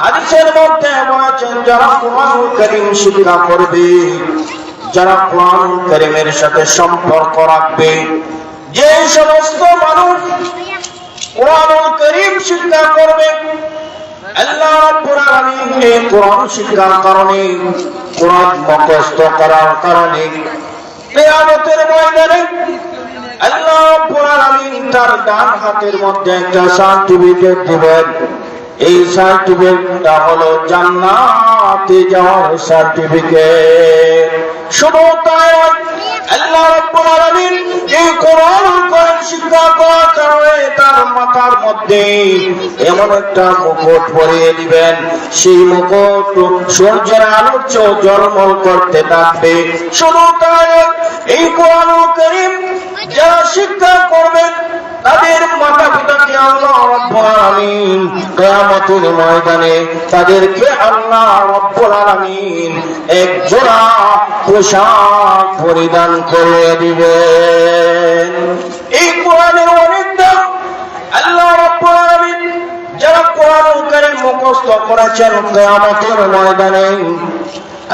হাদিসের মধ্যে বলেছেন যারা কোরআন করিম শিক্ষা করবে যারা কোরআন করিমের সাথে সম্পর্ক রাখবে। যে সমস্ত মানুষ কোরআন করিম শিক্ষা করবে, আল্লাহ রাব্বুল আলামিন এই কোরআন শিক্ষার কারণে, কোরআন মুখস্থ করার কারণে কিয়ামতের ময়দানে আল্লাহ রাব্বুল আলামিন তার ডান হাতের মধ্যে একটা সার্টিফিকেট দিবেন। এই সার্টিফিকেটটা হলো জান্নাতে যাওয়ার সার্টিফিকেট। শুধু তাই, আল্লাহ রাব্বুল আলামিন এই শিক্ষা তার মাথার মধ্যে এমন একটা মুকুট পরিয়ে দিবেন। সেই মুকুট সূর্যের আলোর চেয়েও জলমল করতে থাকবে। শুধু তাই, এই কোরআন করিম যারা শিক্ষা করবেন তাদের মাতা পিতাকে আল্লাহ রব্বুল আলামিন কিয়ামতের ময়দানে তাদেরকে আল্লাহ রব্বুল আলামিন এক জোড়া পোশাক পরিধান করে দিবেন। এই কোরআনের অনেক দাম আল্লাহ রব্বুল আলামিন যারা কোরআন কারীম মুখস্থ করেছেন কিয়ামতের ময়দানে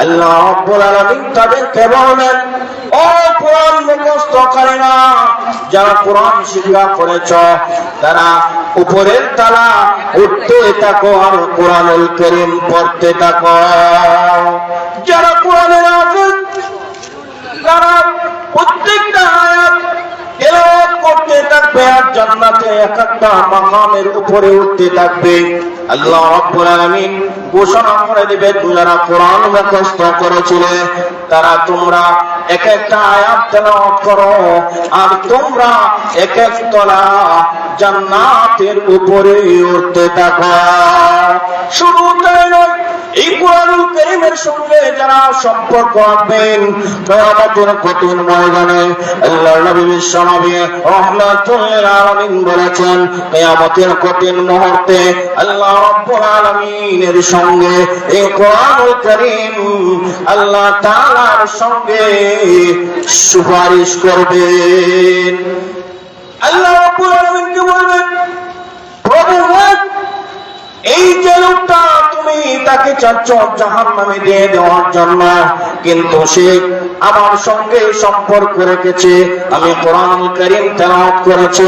আল্লাহ রব্বুল আলামিন তাদেরকে বলবেন ও কোরআন মুখস্থকারীরা যারা কোরআন শিক্ষা করেছ, তারা উপরের তালা উঠতে থাকো আর কোরআনুল করিম পড়তে থাকো। যারা কোরআনের আফিস তারা প্রত্যেকটা আয়াত তেলাওয়াত করতে থাকবে আর জান্নাতে এক একটা মাকামের উপরে উঠতে থাকবে। আল্লাহ রাব্বুল আলামিন ঘোষণা করে দেবে যারা কোরআন মুখস্থ করেছিল তারা তোমরা এক একটা আয়াত তেলাওয়াত করো, আর তোমরা এক এক তলা জান্নাতের উপরে উঠতে থাকো। শুধু এই কোরআনুল কারীমের সঙ্গে যারা সম্পর্ক রাখবেন, কিয়ামতের কঠিন ময়দানে আল্লাহর নবী বিশ্বনবী রাহমাতুল আলামিন বলেছেন, কিয়ামতের কঠিন মুহূর্তে আল্লাহ রাব্বুল আলামিনের সঙ্গে এই কোরআনুল কারীম আল্লাহ তাআলার সঙ্গে সুপারিশ করবেন। আল্লাহ রাব্বুল বলবেন? প্রভু, এই যে লোকটা তুমি তাকে চাচ্ছ জাহান নামে দিয়ে দেওয়ার জন্য, কিন্তু সে আমার সঙ্গে সম্পর্ক রেখেছে। আমি কোরআন করিম তেলাওয়াত করেছি।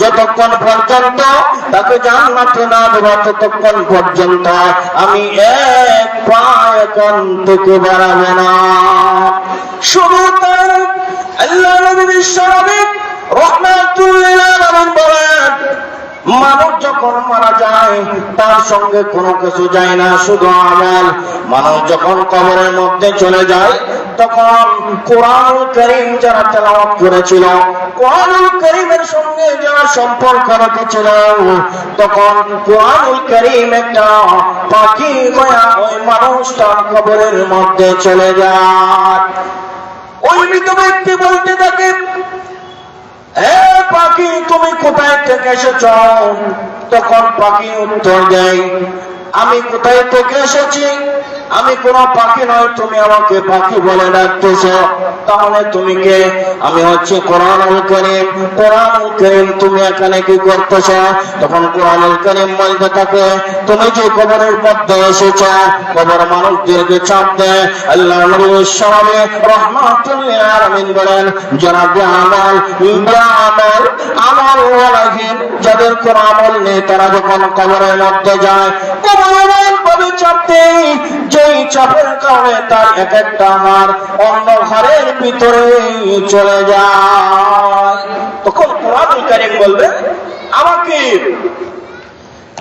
যতক্ষণ পর্যন্ত তাকে জান্নাতে না দেব, ততক্ষণ পর্যন্ত আমি এক পা এখন থেকে বাড়াবো না। শুধু তার আল্লাহ নবী বিশ্ব নবী রহমাতুল্লাহ বলেন মানুষ যখন মারা যায়, তার সঙ্গে কোনো কিছু যায় না, শুধু আমল। মানুষ যখন কবরের মধ্যে চলে যায়, তখন কোরআন করিম যারা তেলাওয়াত করেছিল কোরআন করিমের সঙ্গে যারা সম্পর্ক রেখেছিল, তখন কোরআন করিম একটা পাখি গয়া ওই মানুষটার কবরের মধ্যে চলে যায়। ওই মৃত ব্যক্তি বলতে থাকে, এ পাখি তুমি কোথায় থেকে এসেছ? তখন পাখি উত্তর দেয় আমি কোথায় থেকে এসেছি? আমি কোন পাখি নয়, তুমি আমাকে পাখি বলে ডাকতেছ। তাহলে তুমি কে? আমি হচ্ছে কোরআনুল করিম। কোরআনুল করিম তুমি এখানে কি করতেছ? তখন কোরআনুল করিম বলতে থাকে তুমি যে কবরের মধ্যে এসেছ, কবর মানুষদেরকে চাপ দেয়, আল্লাহ নবী আলামিন বলেন, জনাব আমল আমল আমল ওয়ালাহিন যাদের কোন আমল নেই, তারা যখন কবরের মধ্যে যায়, কবরের ভাবে চাপতে যেই চাপের কারণে তার এক একটা হার অন্য হারের ভিতরে চলে যায়। তখন কোরআন কারিম বলবে, আমাকে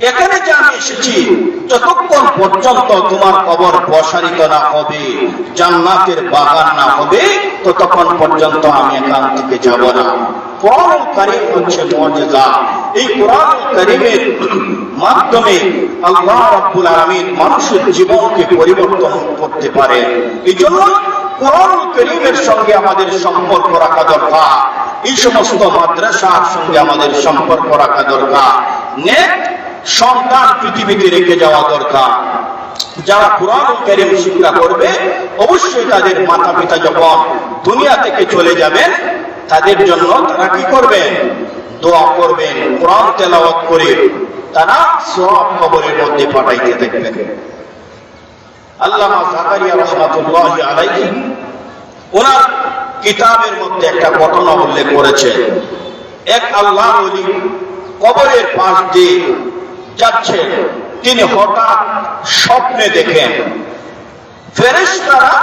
এখানে যে আমি এসেছি, যতক্ষণ পর্যন্ত তোমার কবর প্রসারিত না হবে, জান্নাতের বাগান না হবে, ততক্ষণ পর্যন্ত আমি এখান থেকে যাব না। কোরআন কারিম হচ্ছে মর্যাদা এই কোরআন কারিমের মাধ্যমে আল্লাহ রাব্বুল আলামিন মানুষের জীবনকে পরিবর্তন করতে পারে। এই জন্য কোরআন করিমের সঙ্গে আমাদের সম্পর্ক রাখা দরকার। এই সমস্ত মাদ্রাসার সঙ্গে আমাদের সম্পর্ক রাখা দরকার। নেক সন্তান পৃথিবীতে রেখে যাওয়া দরকার। যারা কোরআন কারিম শিক্ষা করবে, অবশ্যই তাদের মাতা পিতা যখন দুনিয়া থেকে চলে যাবেন তাদের জন্য তারা কি করবেন দোয়া করবেন কোরআন তেলাওয়াত করে তারা সব কবরের মধ্যে পাঠাইতে থাকবেন আল্লামা জাকারিয়া রহমাতুল্লাহ আলাইহি, ওনার কিতাবের মধ্যে একটা ঘটনা উল্লেখ করেছেন এক আল্লাহ ওলি কবরের পাশ দিয়ে যাচ্ছেন, তিনি হঠাৎ স্বপ্নে দেখেন, ফেরেশতারা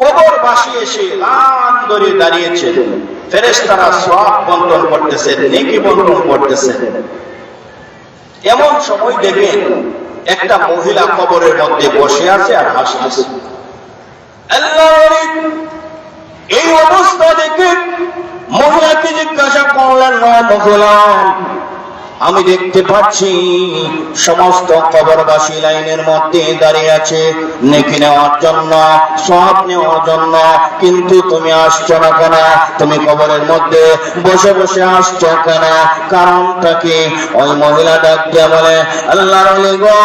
কবরবাসী এসে লান ধরে দাঁড়িয়েছে। ফেরেশতারা সব বন্টন করতেছেন নেকি বন্টন করতেছেন এমন সময় দেখেন একটা মহিলা কবরের মধ্যে বসে আছে আর হাসতেছে। এই অবস্থা দেখে মহিলাকে জিজ্ঞাসা করলেন না মহিলা আমি দেখতে পাচ্ছি সমস্ত কবরবাসী লাইনের মধ্যে দাঁড়িয়ে আছে। নেকি নেওয়ার জন্য, সব নেওয়ার জন্য। কিন্তু তুমি আসছো না কেন? তুমি কবরের মধ্যে বসে বসে আসছো কেন? কারণটা কি? ওই মহিলা ডাক দিয়ে বলে গো,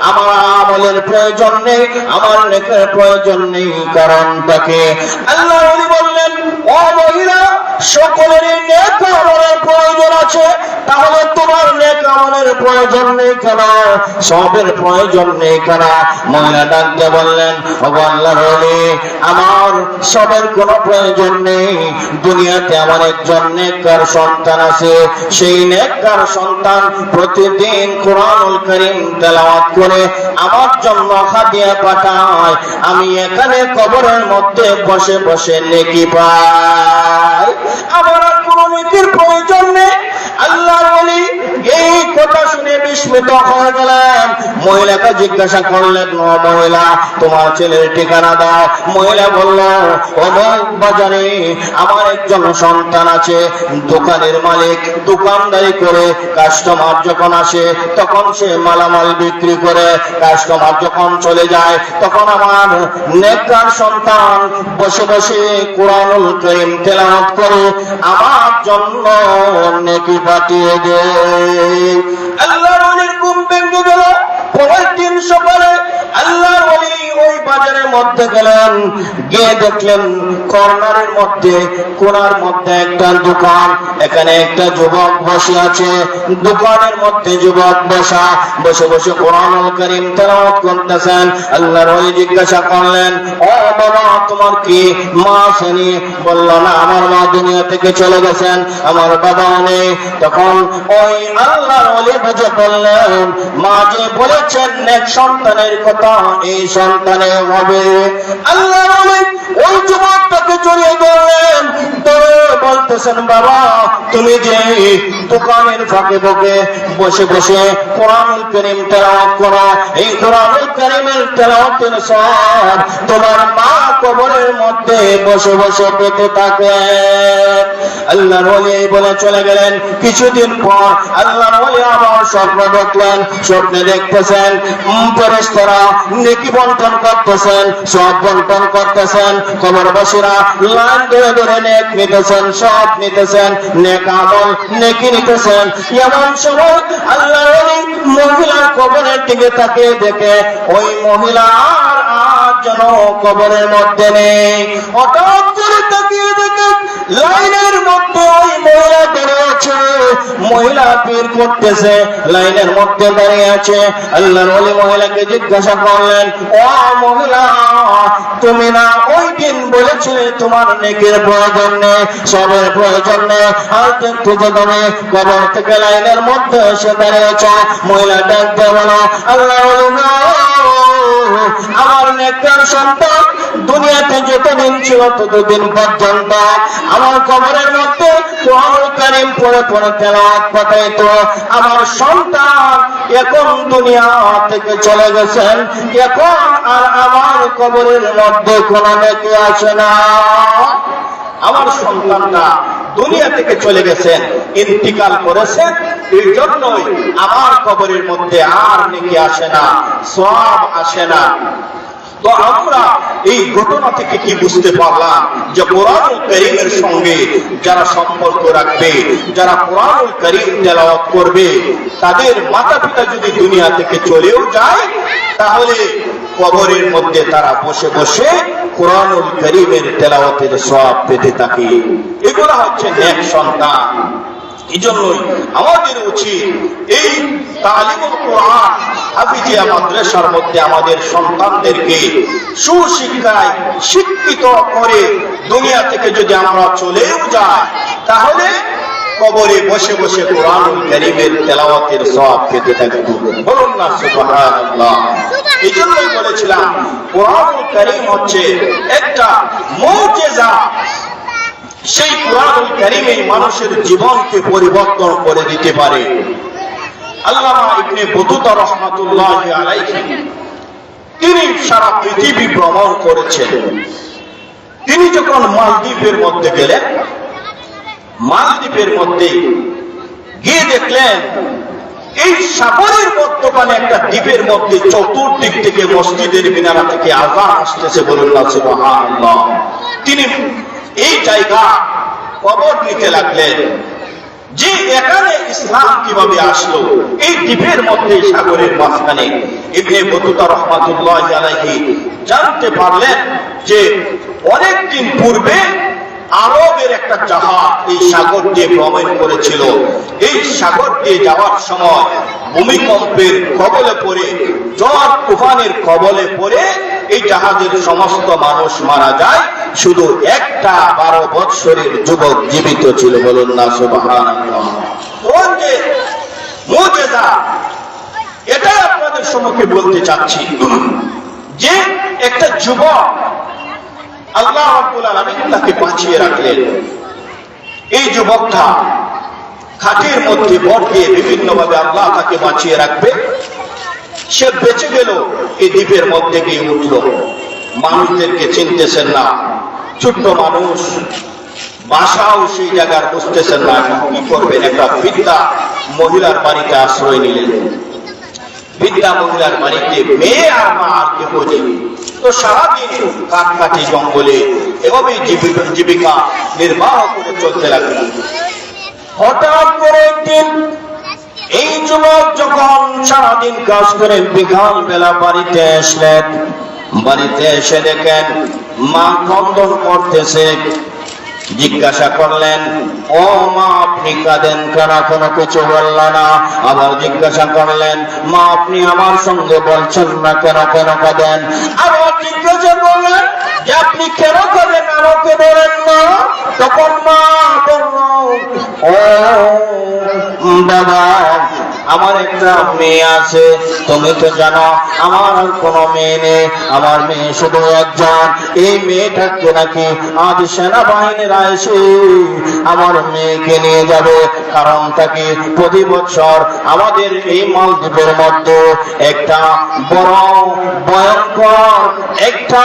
আমার আমলের প্রয়োজন নেই, আমার নেকের প্রয়োজন নেই। কারণটা কি? আল্লাহর ওলি বললেন, ও মহিলা, সকলেরই নেক আমলের প্রয়োজন আছে। তাহলে তোমার নেক আমলের প্রয়োজন নেই কেন? সবের প্রয়োজন নেই কেন? মহিলা ডাক দিয়ে বললেন আমার সবের কোনো প্রয়োজন নেই। দুনিয়াতে আমার একজন নেককার সন্তান আছে। সেই নেককার সন্তান প্রতিদিন কোরআনুল করিম তেলাওয়াত করে আমার জন্য হাদিয়া পাঠায়। আমি এখানে কবরের মধ্যে বসে বসে নেকি পাই। আমার কোনো নেকির প্রয়োজন নেই। আল্লাহ বলি এই কথা শুনে বিস্মিত হয়ে গেলেন। মহিলাকে জিজ্ঞাসা করলেন মহিলা, তোমার ছেলের ঠিকানা দাও। মহিলা বলল বাজারে আমার একজন সন্তান আছে, দোকানের মালিক। দোকানদারি করে কাস্টমার যখন আসে, তখন সে মালামাল বিক্রি করে কাস্টমার যখন চলে যায়, তখন আমার নেককার সন্তান বসে বসে কোরআনুল করিম তেলাওয়াত করে, আমার জন্য নেকি পাঠিয়ে দে। ঘুম ভেঙে গেল। পরের দিন সকালে আল্লাহর ওই বাজারের মধ্যে গেলেন, গিয়ে দেখলেন কর্নারের মধ্যে, কোনার মধ্যে একটা দোকান, এখানে একটা যুবক বসে আছে। দোকানের মধ্যে যুবক বসা, বসে বসে কোরআনুল করিম তেলাওয়াত করতেছেন। আল্লাহর ওলি জিজ্ঞাসা করলেন, ও বাবা, তোমার কি মা আসেনি বলল, না, আমার মা দুনিয়া থেকে চলে গেছেন, আমার বাবা নেই। তখন ওই ওলি বুঝে বললেন, মা যে বলেছেন, নেক সন্তানের কথা, এই সন্তানে হবে। আল্লাহ ওই ওই যুবকটাকে জড়িয়ে ধরলেন। ধরে বলতেছেন, বাবা, তুমি যে দোকানের ফাঁকে ফাঁকে বসে বসে কোরআনুল করিম তেলাওয়াত করো, এই কোরআনুল করিমের তেলাওয়াতের সব তোমার মা কবরের মধ্যে বসে বসে পেতে থাকে। আল্লাহর ওলি বলে চলে গেলেন। কিছুদিন পর আল্লাহর ওলি আবার স্বপ্ন দেখলেন, স্বপ্নে দেখতেছেন ফেরেশতারা নেকি বন্টন করতেছেন, সব বন্টন করতেছেন, কবরবাসীরা লাইন ধরে ধরে নেক নিতেছেন সব নিতেছেন, নেক আমল নেকি নিতেছেন। এমন সময় আল্লাহ ওই মহিলার কবরের দিকে তাকিয়ে দেখে, ওই মহিলা আর যেন কবরের মধ্যে নেই। হঠাৎ করে তাকিয়ে দেখে লাইনের মধ্যে ওই মহিলা আছে। মহিলা পীর করতেছে, লাইনের মধ্যে দাঁড়িয়ে আছে। আল্লাহর ওলি মহিলাকে জিজ্ঞাসা করলেন, ও মহিলা, তুমি না ওই দিন বলেছিলে তোমার নেকের প্রয়োজন নেই, সবের প্রয়োজন নেই? আর কিন্তু তুমি কবর থেকে লাইনের মধ্যে এসে দাঁড়িয়েছ। মহিলা ডাক দিয়ে বলো আল্লাহ আমার নেকর সন্তান দুনিয়াতে যতদিন ছিল ততদিন পর্যন্ত। আমার কবরের মধ্যে কোরআন পড়ে পড়ে তেলাওয়াত পাঠাইতো। আমার সন্তান এখন দুনিয়া থেকে চলে গেছেন। এখন আর আমার কবরের মধ্যে কোনো নেকি আসে না। আমার সন্তানটা দুনিয়া থেকে চলে গেছেন, ইন্তিকাল করেছেন এই আমার কবরের মধ্যে আর নেকি আসে না সব আসে না। তো আমরা এই ঘটনা থেকে কি বুঝতে পারলাম যে কোরআন করিমের সঙ্গে যারা সম্পর্ক রাখবে, যারা কোরআন করিম তেলাওয়াত করবে, তাদের মাতা পিতা যদি দুনিয়া থেকে চলেও যায়, তাহলে কবরের মধ্যে তারা বসে বসে কোরআনুল করিমের তেলাওয়াতের সব পেতে থাকে। এগুলো হচ্ছে নেক সন্তান। আমাদের উচিত এই কোরআন হাফিজিয়া মাদ্রাসার মধ্যে আমাদের সন্তানদেরকে সুশিক্ষায় শিক্ষিত করে দুনিয়া থেকে যদি আমরা চলেও যাই, তাহলে বসে বসে তেলাওয়াতের এই জন্যই বলেছিলাম হচ্ছে একটা মুজিজা। সেই কোরআনুল কারীমে মানুষের জীবনকে পরিবর্তন করে দিতে পারে। তিনি সারা পৃথিবী ভ্রমণ করেছেন। তিনি যখন মালদ্বীপের মধ্যে গেলেন, মালদ্বীপের মধ্যে গিয়ে দেখলেন, এই সাগরের মধ্যখানে একটা দ্বীপের মধ্যে চতুর্দিক থেকে মসজিদের মিনারা থেকে আজান আসতেছে বলুন তিনি এই জায়গা কবর নিতে লাগলেন। যে এখানে ইসলাম কীভাবে আসলো, এই দ্বীপের মধ্যে সাগরের মাঝখানে। ইবনে বতুতা রহমাতুল্লাহ আলাইহি জানতে পারলেন যে অনেকদিন পূর্বে আরবের একটা জাহাজ এই সাগর দিয়ে ভ্রমণ করেছিল। এই সাগর দিয়ে যাওয়ার সময় ভূমিকম্পের কবলে পড়ে জ্বর তুফানের কবলে পড়ে এই জাহাজের সমস্ত মানুষ মারা যায়। শুধু একটা বারো বৎসরের যুবক জীবিত ছিল বলুন না মুজিজা এটাই আপনাদের সম্মুখে বলতে চাচ্ছি যে একটা যুবক আল্লাহ তাকে বাঁচিয়ে রাখলেন। এই যুবকটা খাটের মধ্যে বট দিয়ে বিভিন্ন ভাবে আল্লাহ তাকে বাঁচিয়ে রাখবে। সে বেঁচে গেল এই দ্বীপের মধ্যে গিয়ে উঠল। মানুষদেরকে চিনতেছেন না, ছোট্ট মানুষ। বাসাও সেই জায়গার বুঝতেছেন না কি করবেন একটা বৃদ্ধা মহিলার বাড়িতে আশ্রয় নিলেন। বৃদ্ধা মহিলার বাড়িতে মেয়ে আর মা আর নেই। তো সারাদিন কাঠকাঠি জঙ্গলে এভাবেই জীবিকা নির্বাহ করে চলতে লাগল। হঠাৎ করে একদিন এই যুবক যখন সারাদিন কাজ করে বিকাল বেলা বাড়িতে আসলেন, বাড়িতে এসে দেখেন মা খন্দন করতেছে। জিজ্ঞাসা করলেন, ও মা, আপনি কাঁদেন কেন? কোনো কিছু বলল না। আবার জিজ্ঞাসা করলেন, মা, আপনি আমার সঙ্গে বলছেন না কেন? কেন কাঁদেন? আবার জিজ্ঞাসা করলেন আপনি কেন কাঁদেন আমাকে বলেন না। তখন মা বাবা আমার একটা মেয়ে আছে। তুমি তো জানো, আমার আর কোনো মেয়ে নেই। আমার মেয়ে শুধু একজন। এই মেয়েটাকে নাকি আজ সেনাবাহিনীরা এসে আমার মেয়েকে নিয়ে যাবে। কারণ তাকে প্রতি বছর আমাদের এই মালদ্বীপের মধ্যে একটা বড়, ভয়ঙ্কর, একটা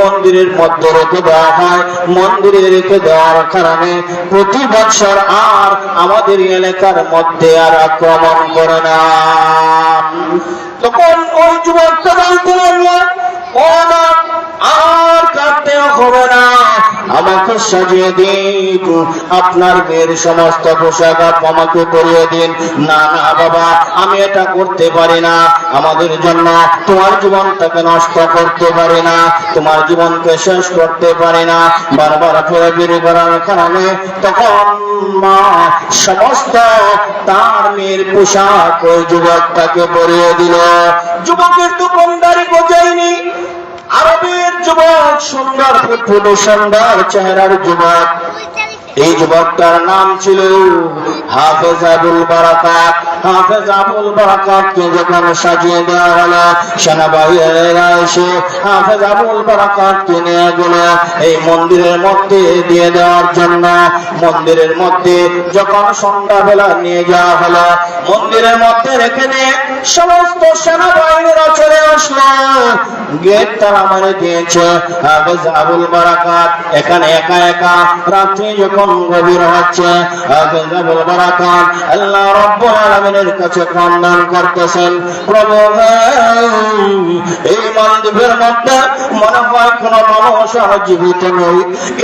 মন্দিরের মধ্যে রেখে দেওয়া হয়। মন্দিরে রেখে দেওয়ার কারণে প্রতি বছর আর আমাদের এলাকার মধ্যে আর আক্রমণ করে না। তখন ওই যুবকটা বলতে লাগল আর কাটতে হবে না। আমাকে সাজিয়ে দিন। আপনার মেয়ের সমস্ত পোশাক আমাকে পরিয়ে দিন। না না, বাবা, আমি এটা করতে পারি না। আমাদের জন্য তোমার জীবনটাকে নষ্ট করতে পারি না। তোমার জীবনকে শেষ করতে পারি না। বারবার ফিরে ফিরে করার কারণে তখন মা সমস্ত তার মেয়ের পোশাক ওই যুবকটাকে পরিয়ে দিল। যুবকের দোকানদারি বোঝায়নি আরবের যুবক সুন্দর পুতুল সুন্দর চেহারার যুবক। এই যুবকটার নাম ছিল হাফেজ আবুল বারাকাত। হাফেজ আবুল বারাকাতকে যখন সাজিয়ে দেওয়া হলো, সেনাবাহিনীরা এসে হাফেজ আবুল বারাকাতকে নিয়ে গেল এই মন্দিরের মধ্যে দিয়ে দেওয়ার জন্য। মন্দিরের মধ্যে যখন সন্ধ্যাবেলা নিয়ে যাওয়া হলো, মন্দিরের মধ্যে রেখে দিয়ে সমস্ত সেনাবাহিনীরা চলে আসলো। গেট তারা মারে দিয়েছে হাফেজ আবুল বারাকাত। এখানে একা একা রাত্রি যখন গভীর হচ্ছে আল্লাহ রব্বুল আলামিনের কাছে ক্রন্দন করতেছেন। প্রভু এই মন্দিরের মধ্যে মনে হয় কোন মানুষ জীবিত নই।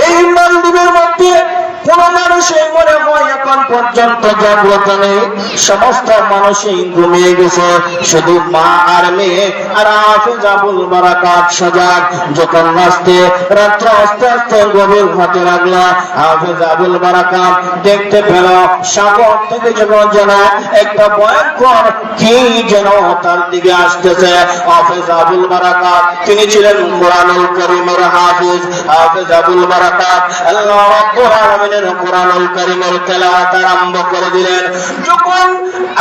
এই মন্দিরের মধ্যে কোন মানুষই মনে হয় এখন পর্যন্ত জাগ্রত নেই। সমস্ত মানুষই ঘুমিয়ে গেছে। শুধু মা আর মেয়ে আর হাফেজ আবুল বারাকাত সজাগ। যখন আসতে রাত্র আস্তে আস্তে গভীর হতে লাগল হাফেজ আবুল বারাকাত দেখতে পেল, সাগর থেকে যখন যেন একটা ভয়ঙ্কর কি যেন তার দিকে আসতেছে হাফেজ আবুল বারাকাত। তিনি ছিলেন কোরআনুল করিমের হাফিজ। হাফেজ আবুল বারাকাত আল্লাহ রাব্বুল আলামিনের কোরআনুল করিমের তেলাওয়াত আরম্ভ করে দিলেন। যখন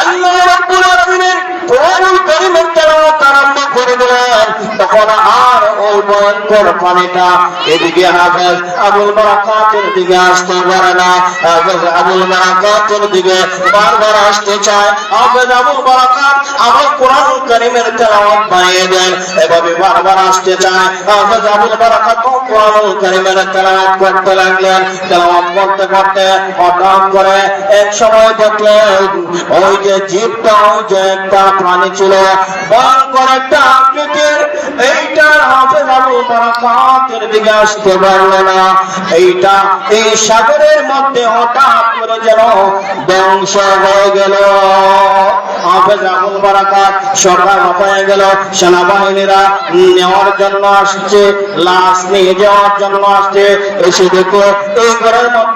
আল্লাহ রাব্বুল আলামিনের কোরআনুল করিমের তেলাওয়াত আরম্ভ করে দিলেন, তখন আর ওই ভয়ঙ্কর পানিটা এদিকে হাফেজ আবুল বারাকাতের দিকে আসতে পারে না। হাফেজ আবুল বারাকাতের দিকে বারবার আসতে চায়। হাফেজ আবুল বারাকাত আবার কোরআনুল করিমের তেলাওয়াত বানিয়ে দেন, এভাবে বারবার আসতে চায়। হাফেজ আবুল বারাকাত কোরআনুল করিমের তেলাওয়াত করতে লাগলেন। তেলাওয়াত করতে করতে হঠাৎ করে এক সময় দেখলেন ওই যে জীবটা, ওই যে একটা প্রাণী ছিল। একটা আকৃতির, এইটার বারাকাতের দিকে আসতে না। এইটা এই সাগরের মধ্যে হঠাৎ করে যেন ধ্বংস হয়ে গেল। হাফেজ আবুল বারাকাত সরকার হয়ে গেল। সেনাবাহিনীরা নেওয়ার জন্য আসছে, লাশ নিয়ে যাওয়ার জন্য আসছে। এসে দেখো এই ঘরের মধ্যে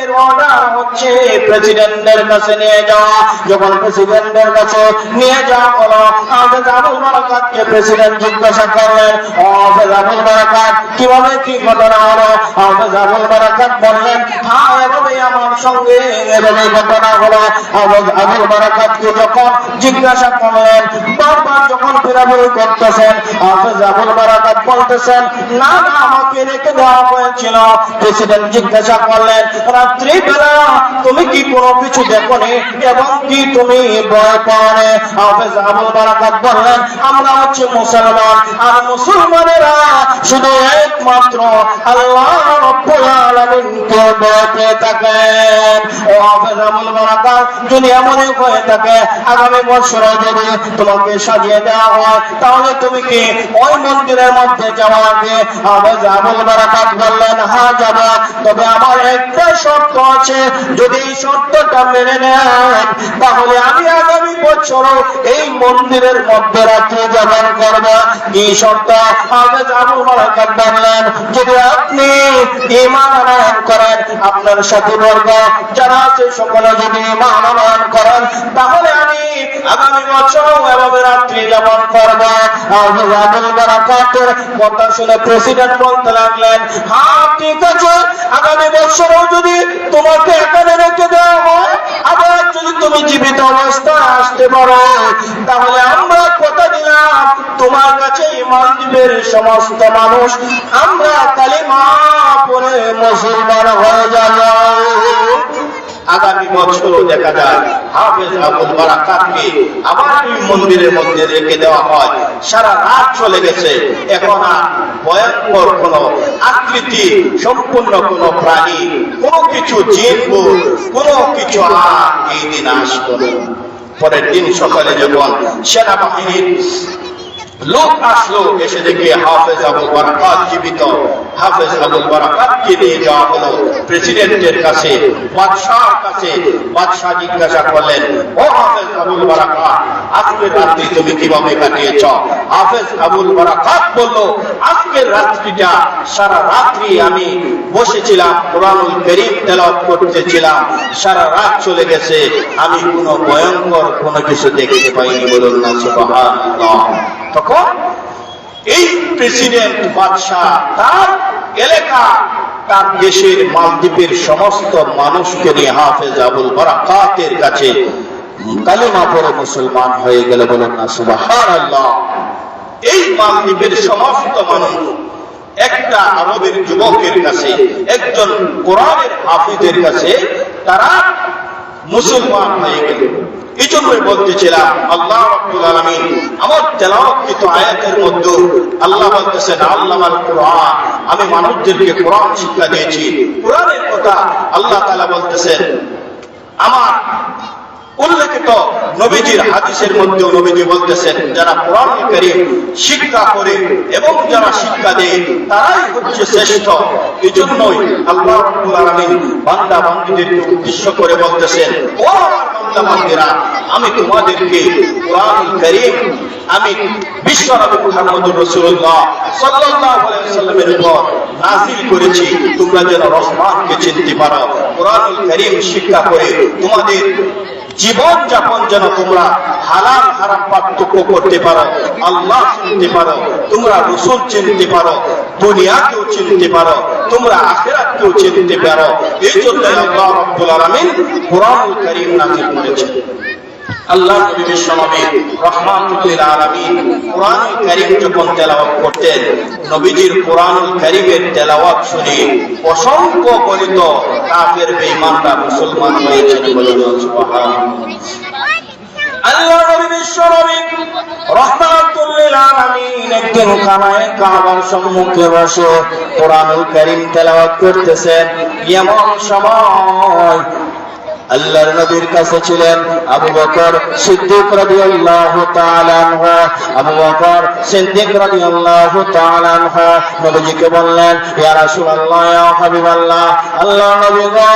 হচ্ছে প্রেসিডেন্টের কাছে নিয়ে যাওয়া। যখন প্রেসিডেন্টের কাছে নিয়ে যাওয়া হলো প্রেসিডেন্ট জিজ্ঞাসা করলেন ও কীভাবে কি ঘটনা হলো? বললেন হ্যাঁ এভাবেই আমার সঙ্গে এভাবে ঘটনা হলো। আবুল যখন জিজ্ঞাসা করলেন, বারবার যখন ফেরাফেরি করতেছেন হাফেজ আবুল বারাকাত বলতেছেন, না না, আমাকে রেখে দেওয়া হয়েছিল। প্রেসিডেন্ট জিজ্ঞাসা করলেন, রাত্রি বেলা তুমি কি কোনো কিছু দেখোনি এবং কি তুমি ভয় পাওনি হাফেজ আবুল বারাকাত বললেন, আমরা হচ্ছে মুসলমান, আর মুসলমানেরা শুধু একমাত্র আল্লাহ ভয় পেয়ে ও হাফেজ আবুল বারাকাত, যদি এমনই হয়ে থাকে, আগামী বছরে যদি তোমাকে সাজিয়ে দেওয়া হয়, তাহলে তুমি কি ওই মন্দিরের মধ্যে যাওয়ার আগে? হাফেজ আবুল বারাকাত বললেন হ্যাঁ যাব। তবে আমার একটা শর্ত আছে। যদি এই শর্তটা মেনে নেন তাহলে আমি আগামী বছর এই মন্দিরের মধ্যে রাত্রে যাপন করব। কি শর্ত? হাফেজ আবুল বারাকাত বললেন, যদি আপনি ইমান আনয়ন করেন, আপনার সাথী বর্গ যারা আছে সকলে যদি ইমান আনয়ন করেন, তাহলে আমি আগামী বছর এভাবে রাত্রি যাপন করব। কথা শুনে প্রেসিডেন্ট বলতে লাগলেন হ্যাঁ ঠিক আছে। আগামী বছরও যদি তোমাকে এখানে রেখে দেওয়া হয়। আবার যদি তুমি জীবিত অবস্থায় আসতে পারো, তাহলে আমরা কথা দিলাম, তোমার কাছে ইমান দিবের সমস্ত মানুষ। আমরা কালিমা পরে মুসলমান হয়ে যাব। আগামী বছর দেখা যায়, হাফেজ আবুল বারাকাতকে আবার ওই মন্দিরের মধ্যে রেখে দেওয়া হয়। সারা রাত চলে গেছে। এখন আর ভয়ঙ্কর কোন আকৃতি, সম্পূর্ণ কোন প্রাণী, কোন কিছু জিনব কোন কিছু আর এই দিন আসতো পরের দিন সকালে যখন সেনাবাহিনীর লোক আসলো, এসে দেখে হাফেজ আবুল বারাকাত জীবিত। হাফেজ আবুল বারাকাতকে নিয়ে যাওয়া হলো। প্রেসিডেন্টের কাছে, বাদশাহর কাছে বাদশাহ জিজ্ঞাসা করলেন, ও হাফেজ আবুল বারাকাত আজকের রাত্রি তুমি কীভাবে কাটিয়েছ? হাফেজ আবুল বারাকাত বলল আজকের রাত্রিটা, সারা রাত্রি আমি বসেছিলাম, কোরআনুল করিম তেলাওয়াত করতেছিলাম। সারা রাত চলে গেছে, আমি কোনো ভয়ঙ্কর কোনো কিছু দেখতে পাইনি বলুন না, সুবহানাল্লাহ। এই প্রেসিডেন্ট বাদশাহ, তার এলাকা, তার দেশের মালদ্বীপের সমস্ত মানুষকে নিয়ে হাফেজ আবুল বারাকাতের কাছে কালিমা পড়ে মুসলমান হয়ে গেল বলেন না, সুবহানাল্লাহ। এই মালদ্বীপের সমস্ত মানুষ, একটা আরবের যুবকের কাছে, একজন কোরআনের হাফিজের কাছে, তারা মুসলমান হয়ে গেল। এই জন্যই বলতেছিলাম, আল্লাহ রব্বুল আলামিন আমার তেলাওয়াতকৃত আয়াতের মধ্যে আল্লাহ বলতেছেন, আল্লামাল কোরআন। আমি মানুষদেরকে কোরআন শিক্ষা দিয়েছি। কোরআনের কথা আল্লাহ তাআলা বলতেছেন, আমার উল্লেখিত নবীজির হাদিসের মধ্যে নবীজি বলতেছেন, যারা কোরআন শিক্ষা করে এবং যারা শিক্ষা দেয়, তারাই হচ্ছে শ্রেষ্ঠ। এই জন্যই আল্লাহ বান্দা বান্দীদেরকে উদ্দেশ্য করে বলতেছেন, ও আমি তোমাদেরকে কোরআন আমি বিশ্বনবী সাল্লাল্লাহু আলাইহি উপর নাযিল করেছি। তোমরা যেন রহমানকে চিনতে পারো। কোরআনুল কারীম শিক্ষা করে তোমাদের জীবন যাপন যেন তোমরা হালাল, হারাম পার্থক্য করতে পারো, আল্লাহ চিনতে পারো, তোমরা রসুল চিনতে পারো, দুনিয়াকেও চিনতে পারো, তোমরা আখেরাতকেও চিনতে পারো। এই জন্য আল্লাহ রব্বুল আলামিন কোরআনুল কারীম নাযিল করেছেন। আল্লাহ নবী বিশ্বনবী রহমাতুল্লিল আলামিন কোরআনুল কারীম যখন তেলাওয়াত করতেন, নবীজির কোরআনুল কারীমের তেলাওয়াত শুনে অসংখ্য গণিত কাফের, বেঈমানরা মুসলমান হয়েছেন বলে আল্লাহ নবী বিশ্বরবিক রহমাতুল লিল আলামিন একদিন কানায় কাবার সম্মুখে বসে কোরআনুল কারীম তেলাওয়াত করতেছেন। এমন সময় আল্লাহর নবীর কাছে ছিলেন আবু বকর সিদ্দিক রাদিয়াল্লাহু তাআলা আনহু। আবু বকর সিদ্দিক রাদিয়াল্লাহু তাআলা আনহু। নবীজিকে বললেন, ইয়া রাসূলুল্লাহ, ইয়া হাবিবাল্লাহ, আল্লাহর নবী গো,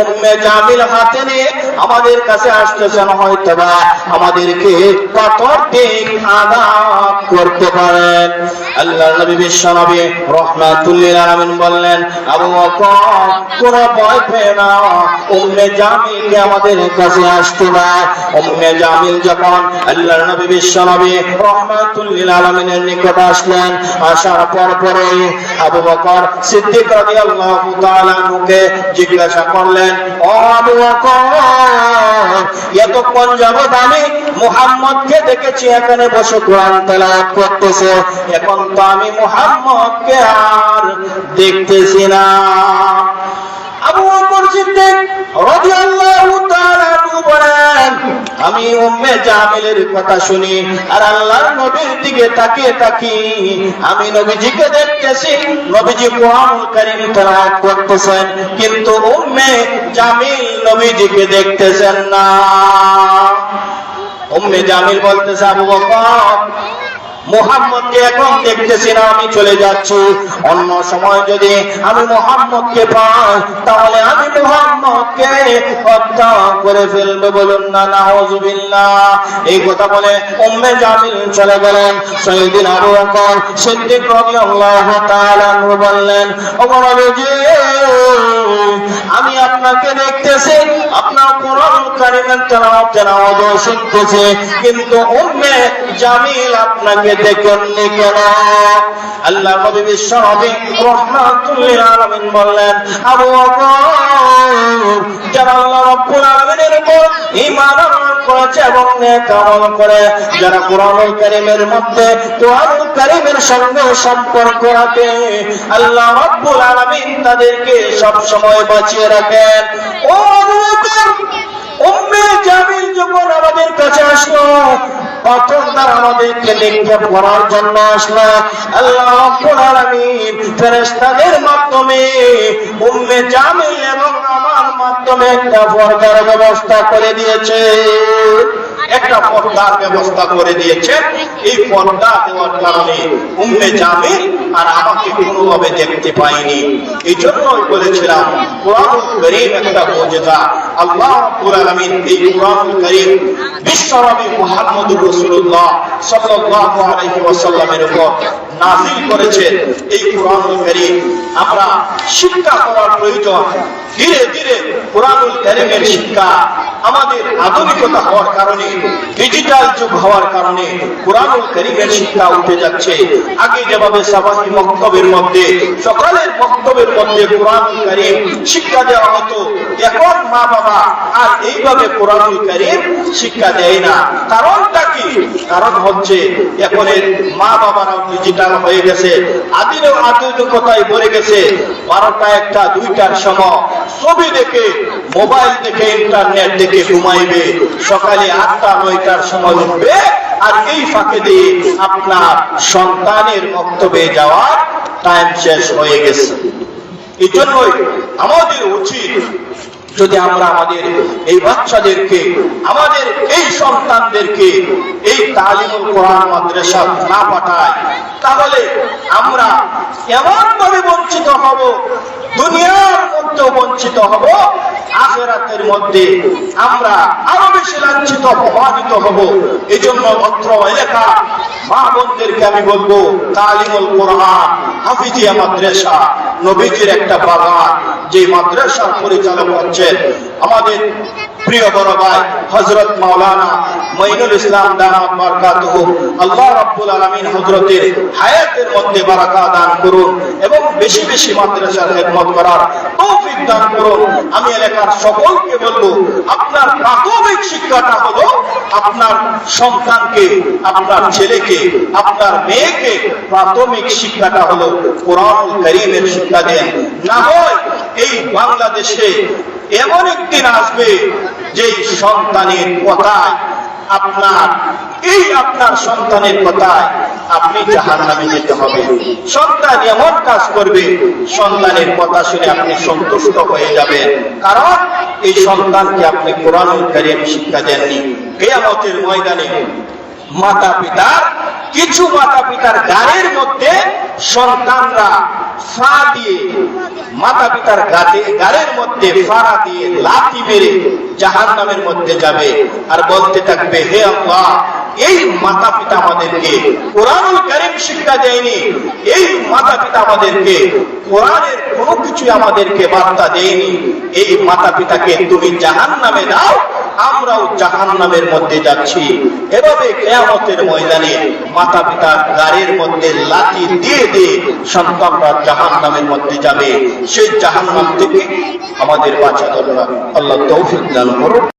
উম্মে জামিল হাতে নিয়ে আমাদের কাছে আসতেছেন হয়তো বা আমাদেরকে পাথর দিয়ে আঘাত করতে পারেন। আল্লাহর নবী বিশ্ব নবী রহমাতুল্লিল আলামিন বললেন, আবু বকর, কোন ভয় পেয়ে না উম্মে জামিলকে আমাদের কাছে উম্মে জামিল যখন আল্লাহর নবী বিশ্ব নবী রহমাতুল্লিল আলামিনের নিকট আসলেন, আসার পর আবু বকর সিদ্দিক রাদিয়াল্লাহু তাআলা আনহুকে জিজ্ঞাসা করলেন, ও আবু বকর, এতক্ষণ যাবত আমি মুহাম্মদকে দেখেছি, এখানে বসে কোরআন তেলাওয়াত করতেছে। এখন তো আমি মুহাম্মদকে আর দেখতেছি না। আবু বকর আমি উম্মে জামিলের কথা শুনি, আর আল্লাহর নবীর দিকে তাকিয়ে তাকি আমি নবীজিকে দেখতেছি, নবীজি কোরআনুল কারীম তেলাওয়াত করতেছেন, কিন্তু উম্মে জামিল নবীজিকে দেখতেছেন না। উম্মে জামিল বলতেছে, আবু বকর মোহাম্মদকে এখন দেখতেছি না, আমি চলে যাচ্ছি। অন্য সময় যদি আমি মোহাম্মদকে পাই, তাহলে আমি মোহাম্মদকে হত্যা করে ফেলবে বলুন না এই কথা বলে উম্মে জামিল চলে গেলেন। আবু বকর সিদ্দিক তাআলা বললেন ওমর আমি আপনাকে দেখতেছি, আপনার কোরআন কারিমের তেলাওয়াত তেলাওয়াত শুনতেছি কিন্তু উম্মে জামিল আপনাকে দেখেননি কেন? আল্লাহ নবী বিশ্ব রহমাতুল্লিল আলামিন বললেন, আবু যারা আল্লাহ আলামিনের উপর ঈমান করেছে এবং করে, যারা কোরআনুল কারীমের মধ্যে কোরআনুল কারীমের সঙ্গে সম্পর্ক রাখে, আল্লাহ রাব্বুল আলামিন তাদেরকে সব সময় বাঁচিয়ে রাখেন। ও উম্মে জামিল যখন আমাদের পাথর দ্বারা আমাদেরকে নিক্ষেপ করার জন্য আসলো আল্লাহ রাব্বুল আলামিন ফেরেশতাদের মাধ্যমে, উম্মে জামিল এবং আমার মাধ্যমে একটা পর্দার ব্যবস্থা করে দিয়েছে। একটা পর্দার ব্যবস্থা করে দিয়েছেন এই পর্দা দেওয়ার কারণে উম্মে জামিল আর আমাকে কোনোভাবে দেখতে পাইনি এই জন্যই বলেছিলাম কোরআন করিম একটা বোঝা আল্লাহ এই কোরআনুল কারীম সাল্লাল্লাহু আলাইহি ওয়াসাল্লামের উপর করেছেন এই আমরা শিক্ষা করার প্রয়োজন। ধীরে ধীরে কোরআনুল শিক্ষা আমাদের আধুনিকতা হওয়ার কারণে ডিজিটাল যুগ হওয়ার কারণে কোরআনুল কারীমের শিক্ষা উঠে যাচ্ছে। আগে যেভাবে সাবাহি মক্তবের মধ্যে, সকালের মক্তবের মধ্যে কারীম শিক্ষা দেওয়া হতো, এখন মা বাবা আর এইভাবে কোরআনুল কারীম শিক্ষা দেয় না। কারণটা কি? কারণ হচ্ছে এখন মা বাবারাও ডিজিটাল হয়ে গেছে আদিরও আধুনিকতায় ভরে গেছে। বারোটা একটা, দুইটার সময় ছবি দেখে, মোবাইল দেখে, ইন্টারনেট দেখে ঘুমাইবে। সকালে আটটা নয়টার সময় উঠবে। আর এই ফাঁকে দিয়ে আপনার সন্তানের বক্তব্যে যাওয়ার টাইম শেষ হয়ে গেছে। এই জন্যই আমাদের উচিত যদি আমরা আমাদের এই বাচ্চাদেরকে, আমাদের এই সন্তানদেরকে এই তালিমুল কোরআন মাদ্রাসা না পাঠাই, তাহলে আমরা এমন ভাবে বঞ্চিত হব? দুনিয়ার মধ্যেও বঞ্চিত হব, আখেরাতের মধ্যে আমরা আরও বেশি লাঞ্ছিত অপমানিত হব। এই জন্য অত্র এলাকা মা বোনদেরকে আমি বলব, তালিমুল কোরআন, হাফিজিয়া মাদ্রাসা, নবীজির একটা বাগান যে মাদ্রাসার পরিচালক হচ্ছেন আমাদের প্রিয় বড় ভাই হজরত মাওলানা মঈনুল ইসলাম বারকাতুহ আল্লাহ রাব্বুল আলামিন হযরতের হায়াতের মধ্যে দান করুন এবং বেশি বেশি মাদ্রাসার করার তৌফিক দান করুন। আমি এলাকার সকলকে বলব, আপনার প্রাথমিক শিক্ষাটা হলো আপনার সন্তানকে, আপনার ছেলেকে, আপনার মেয়েকে প্রাথমিক শিক্ষাটা হলো কারীমের শিক্ষা দেন। না হয় এই বাংলাদেশে এমন একদিন আসবে যেই সন্তানের কথায়, আপনার, এই আপনার সন্তানের কথায় আপনি জাহান নামে যেতে হবে। সন্তান এমন কাজ করবে, সন্তানের কথা শুনে আপনি সন্তুষ্ট হয়ে যাবেন। কারণ এই সন্তানকে আপনি কোরআনুল কারীম শিক্ষা দেননি। কেয়ামতের ময়দানে মাতা পিতার কিছু মাতা পিতার গাড়ির মধ্যে সন্তানরা ফা দিয়ে মাতা পিতার গাড়ি গাড়ির মধ্যে ফাড়া দিয়ে লাথি মেরে জাহান নামের মধ্যে যাবে আর বলতে থাকবে, হে আল্লাহ এই মাতা পিতা আমাদেরকে কোরআনুল কারীম শিক্ষা দেয়নি। এই মাতা পিতা আমাদেরকে কোরআনের কোনো কিছু আমাদেরকে বার্তা দেয়নি। এই মাতা পিতাকে তুমি জাহান নামে দাও, আমরাও জাহান নামের মধ্যে যাচ্ছি। এভাবে কেয়ামতের ময়দানে মাতা পিতার গাড়ির মধ্যে লাঠি দিয়ে দিয়ে সন্তানরা জাহান নামের মধ্যে যাবে। সেই জাহান নাম থেকে আমাদের বাঁচা দরকার আল্লাহ তৌফিক দান করুন।